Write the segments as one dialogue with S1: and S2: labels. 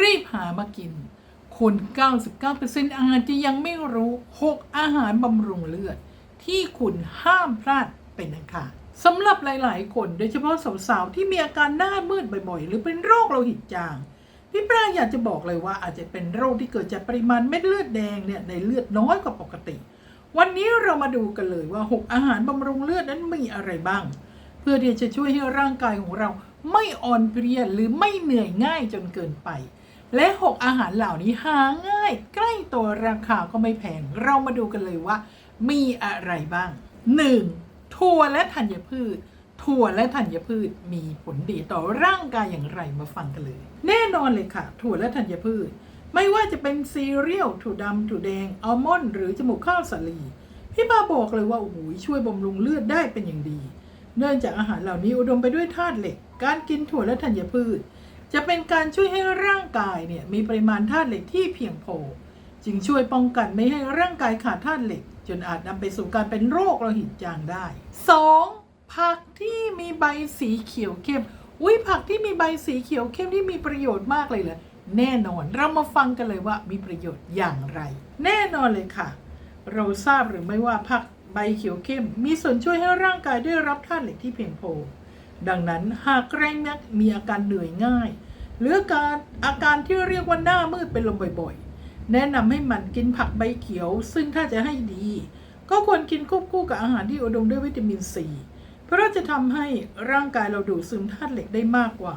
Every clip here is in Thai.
S1: รีบหามากิน คน 99%อาจจะยังไม่รู้ 6 อาหารบำรุงเลือด ที่คุณห้ามพลาดเป็นอันขาดสำหรับหลาย ๆ คนโดยเฉพาะสาว ๆ ที่มีอาการหน้ามืดบ่อย ๆ หรือเป็นโรคโลหิตจางพี่ปลาอยากจะบอกเลยว่าอาจจะเป็นโรคที่เกิดจากปริมาณเม็ดเลือดแดงเนี่ยในเลือดน้อยกว่าปกติ วันนี้เรามาดูกันเลยว่า 6 อาหารบำรุงเลือดนั้นมีอะไรบ้าง เพื่อที่จะช่วยให้ร่างกายของเราไม่อ่อนเพลียหรือไม่เหนื่อยง่ายจนเกินไป และ 6 อาหารเหล่านี้หาง่าย ใกล้ตัวราคาก็ไม่แพง เรามาดูกันเลยว่า มีอะไรบ้าง 1. ถั่วและธัญพืช ถั่วและธัญพืชมีผลดีต่อร่างกายอย่างไรมาฟังกันเลย แน่นอนเลยค่ะ ถั่วและธัญพืช ไม่ว่าจะเป็นซีเรียลถั่วดำถั่วแดงอัลมอนด์หรือจมูกข้าวสาลีพี่มาบอกเลยว่าโอ้โหช่วยบำรุงเลือดได้เป็นอย่างดี เนื่องจากอาหารเหล่านี้อุดมไปด้วยธาตุเหล็ก การกินถั่วและธัญพืช จะเป็นการช่วยให้ร่างกายเนี่ยมีปริมาณธาตุเหล็กที่เพียงพอจึงช่วยป้องกันไม่ให้ร่างกายขาดธาตุเหล็ก จนอาจนำไปสู่การเป็นโรคโลหิตจางได้ 2. ผักที่มีใบสีเขียวเข้มอุ้ยผักที่มีใบสีเขียวเข้มที่มีประโยชน์มากเลยเหรอแน่นอนเรามาฟังกันเลยว่ามีประโยชน์อย่างไร แน่นอนเลยค่ะ เราทราบหรือไม่ว่าผักใบเขียวเข้ม มีส่วนช่วยให้ร่างกายได้รับธาตุเหล็กที่เพียงพอ ดังนั้นหากใครมักมีอาการเหนื่อยง่าย หรืออาการอาการที่เรียกว่าหน้ามืดเป็นลมบ่อยๆ แนะนำให้หมันกินผักใบเขียว ซึ่งถ้าจะให้ดี ก็ควรกินควบคู่กับอาหารที่อุดมด้วยวิตามินซีเพราะจะทำให้ร่างกายเราดูดซึมธาตุเหล็กได้มากกว่า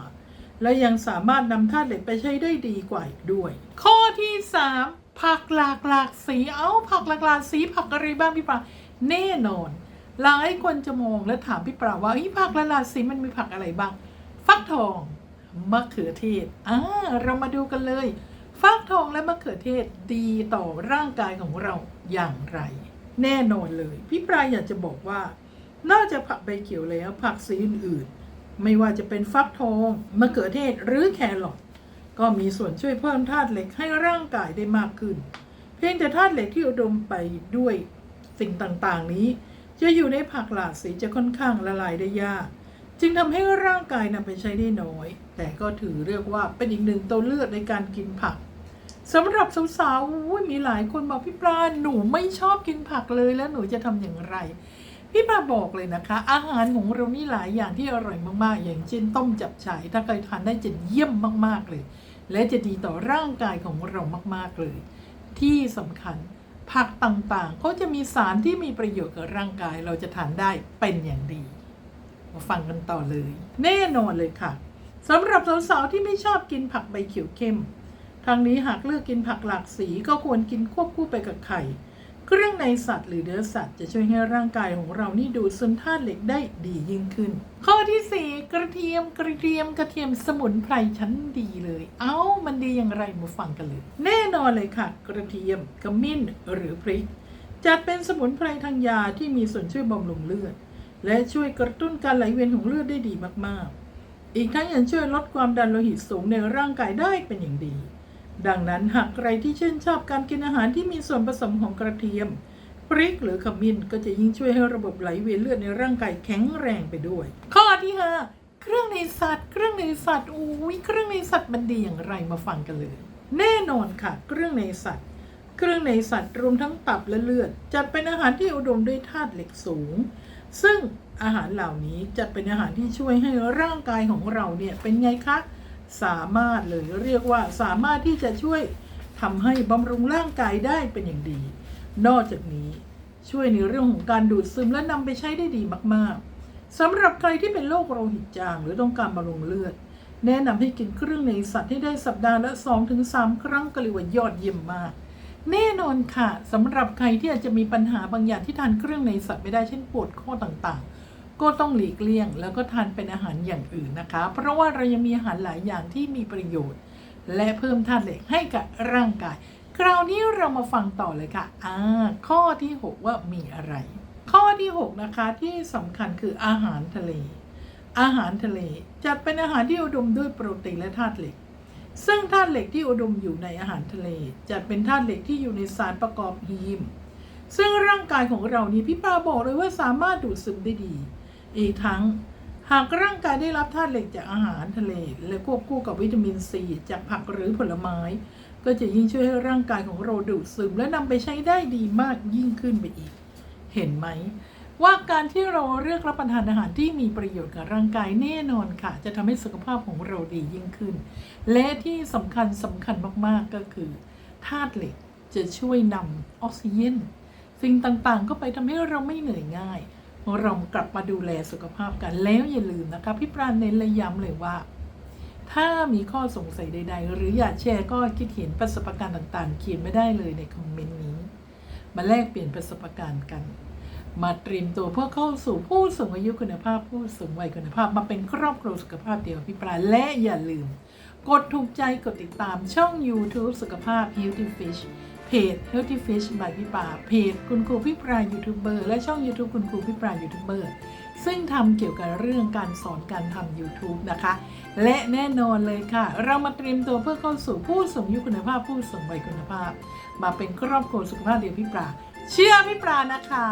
S1: และยังสามารถนำธาตุเหล็กไปใช้ได้ดีกว่าอีกด้วย ข้อที่ 3 ผักหลากหลากสีเอาผักหลากหลากสีผักอะไรบ้างพี่ปลาแน่นอน หลายคนจะมองและถามพี่ปราว่าผักละลายสีมันมีผักอะไรบ้าง ฟักทองมะเขือเทศอ่าเรามาดูกันเลย ฟักทองและมะเขือเทศดีต่อร่างกายของเราอย่างไร แน่นอนเลย พี่ปราอยากจะบอกว่า นอกจากผักใบเขียวแล้วผักสีอื่นๆ ไม่ว่าจะเป็นฟักทองมะเขือเทศหรือแครอทก็มีส่วนช่วยเพิ่มธาตุเหล็กให้ร่างกายได้มากขึ้น เพียงแต่ธาตุเหล็กที่อุดมไปด้วยสิ่งต่างๆนี้ จะอยู่ในผักหลากสีจะค่อนข้างละลายได้ยาก จึงทำให้ร่างกายนำไปใช้ได้น้อย แต่ก็ถือเรียกว่าเป็นอีกหนึ่งตัวเลือกในการกินผักสำหรับสาวๆมีหลายคนบอกพี่ปลาหนูไม่ชอบกินผักเลยแล้วหนูจะทำอย่างไร พี่ปลาบอกเลยนะคะ อาหารของเรานี่หลายอย่างที่อร่อยมากๆ อย่างเช่นต้มจับฉ่ายถ้าใครทานได้จะเยี่ยมมากๆเลย และจะดีต่อร่างกายของเรามากๆเลย ที่สำคัญ ผักต่างๆ ก็จะมีสารที่มีประโยชน์กับร่างกายเราจะทานได้เป็นอย่างดี มาฟังกันต่อเลย แน่นอนเลยค่ะสำหรับสาวๆที่ไม่ชอบกินผักใบเขียวเข้มทางนี้หากเลือกกินผักหลากสีก็ควรกินควบคู่ไปกับไข่ เครื่องในสัตว์หรือเนื้อสัตว์จะช่วยให้ร่างกายของเรานี่ดูดซึมธาตุเหล็กได้ดียิ่งขึ้น ข้อที่ 4 กระเทียมกระเทียมกระเทียมสมุนไพรชั้นดีเลย เอ้ามันดีอย่างไรมาฟังกันเลย แน่นอนเลยค่ะ กระเทียมขมิ้นหรือพริกจัดเป็นสมุนไพรทางยาที่มีส่วนช่วยบำรุงเลือด และช่วยกระตุ้นการไหลเวียนของเลือดได้ดีมากๆ อีกทั้งยังช่วยลดความดันโลหิตสูงในร่างกายได้เป็นอย่างดี ดังนั้นหากใครที่ชื่นชอบการกินอาหารที่มีส่วนผสมของกระเทียม พริกหรือขมิ้นก็จะยิ่งช่วยให้ระบบไหลเวียนเลือดในร่างกายแข็งแรงไปด้วย ข้อที่ห้าเครื่องในสัตว์ เครื่องในสัตว์อุ้ยเครื่องในสัตว์มันดีอย่างไรมาฟังกันเลย แน่นอนค่ะ เครื่องในสัตว์ เครื่องในสัตว์รวมทั้งตับและเลือด จัดเป็นอาหารที่อุดมด้วยธาตุเหล็กสูง ซึ่งอาหารเหล่านี้จัดเป็นอาหารที่ช่วยให้ร่างกายของเราเนี่ยเป็นไงคะ สามารถเลยเรียกว่าสามารถที่จะช่วยทำให้บำรุงร่างกายได้เป็นอย่างดี นอกจากนี้ช่วยในเรื่องของการดูดซึมและนำไปใช้ได้ดีมากๆสำหรับใครที่เป็นโรคโลหิตจาง หรือต้องการบำรุงเลือด แนะนำให้กินเครื่องในสัตว์ให้ได้สัปดาห์ละ 2-3 ครั้งก็เรียกว่ายอดเยี่ยมมาก แน่นอนค่ะสำหรับใครที่อาจจะมีปัญหาบางอย่างที่ทานเครื่องในสัตว์ไม่ได้เช่นปวดข้อต่างๆ ก็ต้องหลีกเลี่ยง แล้วก็ทานเป็นอาหารอย่างอื่นนะคะ เพราะว่าเรายังมีอาหารหลายอย่างที่มีประโยชน์ และเพิ่มธาตุเหล็กให้กับร่างกาย คราวนี้เรามาฟังต่อเลยค่ะอ่าข้อที่ 6 ว่ามีอะไร ข้อที่ 6 นะคะที่สำคัญคืออาหารทะเล อาหารทะเลจัดเป็นอาหารที่อุดมด้วยโปรตีนและธาตุเหล็กซึ่งธาตุเหล็กที่อุดมอยู่ในอาหารทะเลจัดเป็นธาตุเหล็กที่อยู่ในสารประกอบฮีม ซึ่งร่างกายของเรานี้พี่ปาบอกเลยว่าสามารถดูดซึมได้ดี อีกทั้งหากร่างกายได้รับธาตุเหล็กจากอาหารทะเล และควบคู่กับวิตามินซีจากผักหรือผลไม้ ก็จะยิ่งช่วยให้ร่างกายของเราดูดซึมและนำไปใช้ได้ดีมากยิ่งขึ้นไปอีก เห็นไหม ว่าการที่เราเลือกรับประทานอาหารที่มีประโยชน์กับร่างกายแน่นอนค่ะ จะทำให้สุขภาพของเราดียิ่งขึ้น และที่สำคัญสำคัญมากๆก็คือธาตุเหล็กจะช่วยนำออกซิเจนสิ่งต่างๆ ก็ไปทำให้เราไม่เหนื่อยง่าย เรากลับมาดูแลสุขภาพกันแล้วอย่าลืมนะคะพี่ปราณเน้นและย้ำเลยว่า ถ้ามีข้อสงสัยใด ๆ หรืออยากแชร์ก็คิดเห็นประสบการณ์ต่างๆ เขียนไม่ได้เลยในคอมเมนต์นี้ มาแลกเปลี่ยนประสบการณ์กัน มาเตรียมตัวเพื่อเข้าสู่ผู้สูงอายุคุณภาพผู้สูงวัยคุณภาพ มาเป็นครอบครัวสุขภาพเดียวพี่ปราณและอย่าลืม กดถูกใจกดติดตามช่อง YouTube สุขภาพ Healthy Fish เพจ Healthy Fish by พี่ปาเพจคุณครูพี่ปลายูทูบเบอร์และช่อง YouTube คุณครูพี่ปลายูทูบเบอร์ซึ่งทำเกี่ยวกับเรื่องการสอนการทำ YouTube นะคะ และแน่นอนเลยค่ะ เรามาเตรียมตัวเพื่อเข้าสู่ผู้สูงอายุคุณภาพผู้สูงวัยคุณภาพ มาเป็นครอบครัวสุขภาพเดียวพี่ปลาเชื่อพี่ปลานะคะ